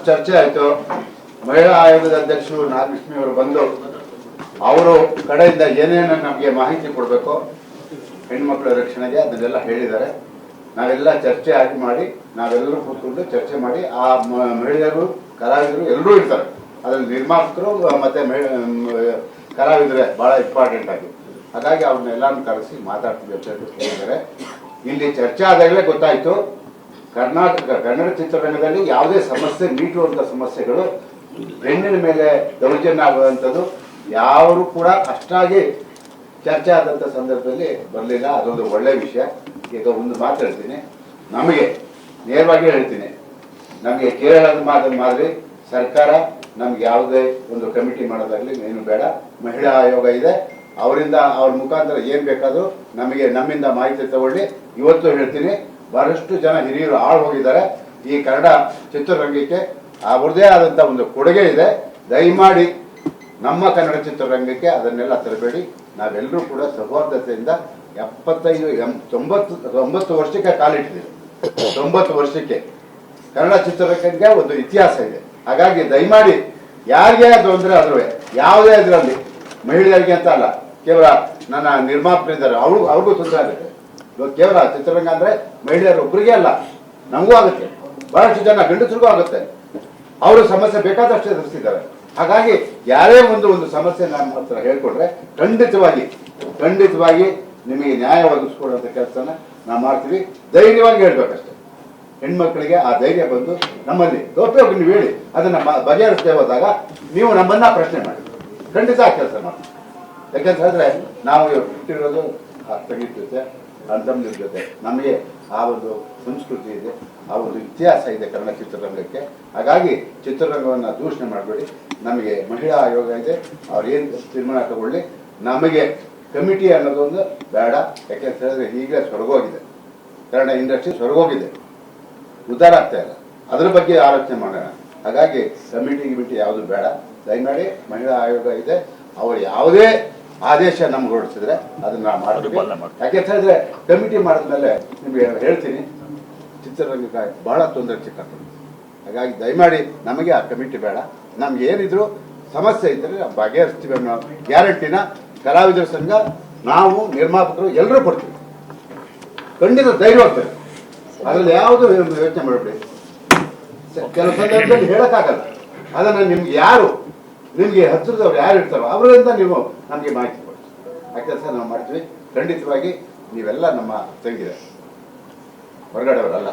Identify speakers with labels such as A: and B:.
A: ಬಹಳಷ್ಟು ಚರ್ಚೆ ಆಯಿತು. ಮಹಿಳಾ ಆಯೋಗದ ಅಧ್ಯಕ್ಷರು ನಾಗಲಕ್ಷ್ಮಿ ಅವರು ಬಂದು ಅವರು ಕಡೆಯಿಂದ ಏನೇನು ನಮಗೆ ಮಾಹಿತಿ ಕೊಡಬೇಕು, ಹೆಣ್ಮಕ್ಳ ರಕ್ಷಣೆಗೆ ಅದನ್ನೆಲ್ಲ ಹೇಳಿದ್ದಾರೆ. ನಾವೆಲ್ಲ ಚರ್ಚೆ ಆಗಿ ಮಾಡಿ, ನಾವೆಲ್ಲರೂ ಕೂತ್ಕೊಂಡು ಚರ್ಚೆ ಮಾಡಿ, ಆ ಮಹಿಳೆಯರು, ಕಲಾವಿದರು ಎಲ್ಲರೂ ಇರ್ತಾರೆ. ಅದರಲ್ಲಿ ನಿರ್ಮಾಪಕರು ಮತ್ತೆ ಕಲಾವಿದರೇ ಬಹಳ ಇಂಪಾರ್ಟೆಂಟ್ ಆಗಿ. ಹಾಗಾಗಿ ಅವ್ರನ್ನೆಲ್ಲ ಕರೆಸಿ ಮಾತಾಡ್ತೀವಿ ಅಂತ ಹೇಳಿ ಹೇಳಿದ್ದಾರೆ. ಇಲ್ಲಿ ಚರ್ಚೆ ಆದಾಗಲೇ ಗೊತ್ತಾಯ್ತು. ಕರ್ನಾಟಕ, ಕನ್ನಡ ಚಿತ್ರರಂಗದಲ್ಲಿ ಯಾವುದೇ ಸಮಸ್ಯೆ ನೀಟುವಂಥ ಸಮಸ್ಯೆಗಳು ಹೆಣ್ಣಿನ ಮೇಲೆ ದೌರ್ಜನ್ಯ ಆಗುವಂಥದ್ದು ಯಾರು ಕೂಡ ಅಷ್ಟಾಗಿ ಚರ್ಚೆ ಆದಂಥ ಸಂದರ್ಭದಲ್ಲಿ ಬರಲಿಲ್ಲ. ಅದೊಂದು ಒಳ್ಳೆ ವಿಷಯ. ಈಗ ಒಂದು ಮಾತು ಹೇಳ್ತೀನಿ. ನಮಗೆ ನೇರವಾಗಿ ಹೇಳ್ತೀನಿ. ನಮಗೆ ಕೇರಳದ ಮಾದರಿ ಮಾದರಿ. ಸರ್ಕಾರ ನಮ್ಗೆ ಯಾವುದೇ ಒಂದು ಕಮಿಟಿ ಮಾಡೋದಾಗ್ಲಿ ಏನು ಬೇಡ. ಮಹಿಳಾ ಆಯೋಗ ಇದೆ. ಅವರಿಂದ ಅವ್ರ ಮುಖಾಂತರ ಏನು ಬೇಕಾದರೂ ನಮಗೆ ನಮ್ಮಿಂದ ಮಾಹಿತಿ ತಗೊಳ್ಳಿ. ಇವತ್ತು ಹೇಳ್ತೀನಿ. ಬಹಳಷ್ಟು ಜನ ಹಿರಿಯರು ಆಳು ಹೋಗಿದ್ದಾರೆ ಈ ಕನ್ನಡ ಚಿತ್ರರಂಗಕ್ಕೆ ಅವ್ರದೇ ಆದಂತ ಒಂದು ಕೊಡುಗೆ ಇದೆ. ದಯಮಾಡಿ ನಮ್ಮ ಕನ್ನಡ ಚಿತ್ರರಂಗಕ್ಕೆ ಅದನ್ನೆಲ್ಲ ತರಬೇಡಿ. ನಾವೆಲ್ಲರೂ ಕೂಡ ಸೌಹಾರ್ದತೆಯಿಂದ ಎಪ್ಪತ್ತೈದು, ಎಂ, ತೊಂಬತ್ತು ತೊಂಬತ್ತು ವರ್ಷಕ್ಕೆ ಕಾಲಿಟ್ಟಿದ್ದೀವಿ ತೊಂಬತ್ತು ವರ್ಷಕ್ಕೆ. ಕನ್ನಡ ಚಿತ್ರರಂಗಕ್ಕೆ ಒಂದು ಇತಿಹಾಸ ಇದೆ. ಹಾಗಾಗಿ ದಯಮಾಡಿ ಯಾರಿಗೆ ತೊಂದರೆ ಆದ್ರೂ ಯಾವುದೇ ಇದರಲ್ಲಿ ಮಹಿಳೆಯರಿಗೆ ಅಂತ ಅಲ್ಲ. ಕೇವಲ ನನ್ನ ನಿರ್ಮಾಪಕರಿದ್ದಾರೆ. ಅವ್ರಿಗೂ ಅವ್ರಿಗೂ ತೊಂದರೆ ಆಗುತ್ತೆ. ಇವಾಗ ಕೇವಲ ಚಿತ್ರರಂಗ ಅಂದ್ರೆ ಮಹಿಳೆಯರು ಒಬ್ಬರಿಗೆ ಅಲ್ಲ ನಮಗೂ ಆಗುತ್ತೆ. ಬಹಳಷ್ಟು ಜನ ಗಂಡಸರಿಗೂ ಆಗುತ್ತೆ. ಅವರು ಸಮಸ್ಯೆ ಬೇಕಾದಷ್ಟು ಎದುರಿಸಿದ್ದಾರೆ ಹಾಗಾಗಿ ಯಾರೇ ಒಂದು ಒಂದು ಸಮಸ್ಯೆ ನಮ್ಮ ಹತ್ರ ಹೇಳ್ಕೊಂಡ್ರೆ ಖಂಡಿತವಾಗಿ ಖಂಡಿತವಾಗಿ ನಿಮಗೆ ನ್ಯಾಯ ಒದಗಿಸ್ಕೊಡುವಂತ ಕೆಲಸನ ನಾವು ಮಾಡ್ತೀವಿ. ಧೈರ್ಯವಾಗಿ ಹೇಳ್ಬೇಕಷ್ಟೇ. ಹೆಣ್ಮಕ್ಳಿಗೆ ಆ ಧೈರ್ಯ ಬಂದು ನಮ್ಮಲ್ಲಿ ತೋಪೆ ನೀವು ಹೇಳಿ, ಅದನ್ನ ಬಗೆಹರಿಸದೆ ಹೋದಾಗ ನೀವು ನಮ್ಮನ್ನ ಪ್ರಶ್ನೆ ಮಾಡಿ. ಖಂಡಿತ ಕೆಲಸ ಮಾಡಿ ಯಾಕಂತ ಹೇಳಿದ್ರೆ ನಾವು ಇಟ್ಟಿರೋದು ಆ ತಂಗಿದ ಜೊತೆ ನಮಗೆ ಆ ಒಂದು ಸಂಸ್ಕೃತಿ ಇದೆ, ಆ ಒಂದು ಇತಿಹಾಸ ಇದೆ ಕನ್ನಡ ಚಿತ್ರರಂಗಕ್ಕೆ. ಹಾಗಾಗಿ ಚಿತ್ರರಂಗವನ್ನು ದೂಷಣೆ ಮಾಡಬೇಡಿ. ನಮಗೆ ಮಹಿಳಾ ಆಯೋಗ ಇದೆ, ಅವ್ರು ಏನು ತೀರ್ಮಾನ ತಗೊಳ್ಳಿ. ನಮಗೆ ಕಮಿಟಿ ಅನ್ನೋದೊಂದು ಬೇಡ. ಯಾಕೆಂತ ಹೇಳಿದ್ರೆ ಹೀಗೆ ಸೊರಗೋಗಿದೆ ಕನ್ನಡ ಇಂಡಸ್ಟ್ರಿ ಸೊರಗೋಗಿದೆ ಉದ್ಧಾರ ಆಗ್ತಾ ಇಲ್ಲ. ಅದ್ರ ಬಗ್ಗೆ ಆಲೋಚನೆ ಮಾಡೋಣ. ಹಾಗಾಗಿ ಕಮಿಟಿ ಗಿಮಿಟಿ ಯಾವುದು ಬೇಡ. ದಯಮಾಡಿ ಮಹಿಳಾ ಆಯೋಗ ಇದೆ. ಅವರು ಯಾವುದೇ ಆದೇಶ ನಮ್ಗೆ ಹೊರಡಿಸಿದ್ರೆ ಅದನ್ನ ನಾವು ಮಾಡ್ತೀವಿ. ಯಾಕೆ ಹೇಳಿದ್ರೆ ಕಮಿಟಿ ಮಾಡಿದ್ಮೇಲೆ ನಿಮ್ಗೆ ಹೇಳ್ತೀನಿ ಚಿತ್ರರಂಗಕ್ಕೆ ಬಹಳ ತೊಂದರೆ ಚಿಕ್ಕಂತ ಹಾಗಾಗಿ ದಯಮಾಡಿ ನಮಗೆ ಆ ಕಮಿಟಿ ಬೇಡ. ನಮ್ಗೆ ಏನಿದ್ರು ಸಮಸ್ಯೆ ಇದ್ದರೆ ನಾವು ಬಗೆಹರಿಸ್ತೀವಿ ಅನ್ನೋ ಗ್ಯಾರಂಟಿನ ಕಲಾವಿದರ ಸಂಘ ನಾವು ನಿರ್ಮಾಪಕರು ಎಲ್ಲರೂ ಕೊಡ್ತೀವಿ. ಖಂಡಿತ ಧೈರ್ಯ ಹೋಗ್ತೇವೆ ಅದ್ರಲ್ಲಿ ಯಾವುದು ಯೋಚನೆ ಮಾಡಬೇಡಿ. ಕೆಲವು ಸಂದರ್ಭದಲ್ಲಿ ಹೇಳಕ್ಕಾಗಲ್ಲ. ಅದನ್ನ ನಿಮ್ಗೆ ಯಾರು ನಿಮ್ಗೆ ಹತ್ತಿರದವ್ರು ಯಾರು ಇರ್ತಾರೋ ಅವರಿಂದ ನೀವು ನಮಗೆ ಮಾಹಿತಿ ಕೊಡಿ. ಆ ಕೆಲಸ ನಾವು ಮಾಡ್ತೀವಿ. ಖಂಡಿತವಾಗಿ ನೀವೆಲ್ಲ ನಮ್ಮ ತಂಗಿದ ಹೊರಗಡೆಯವರಲ್ಲ.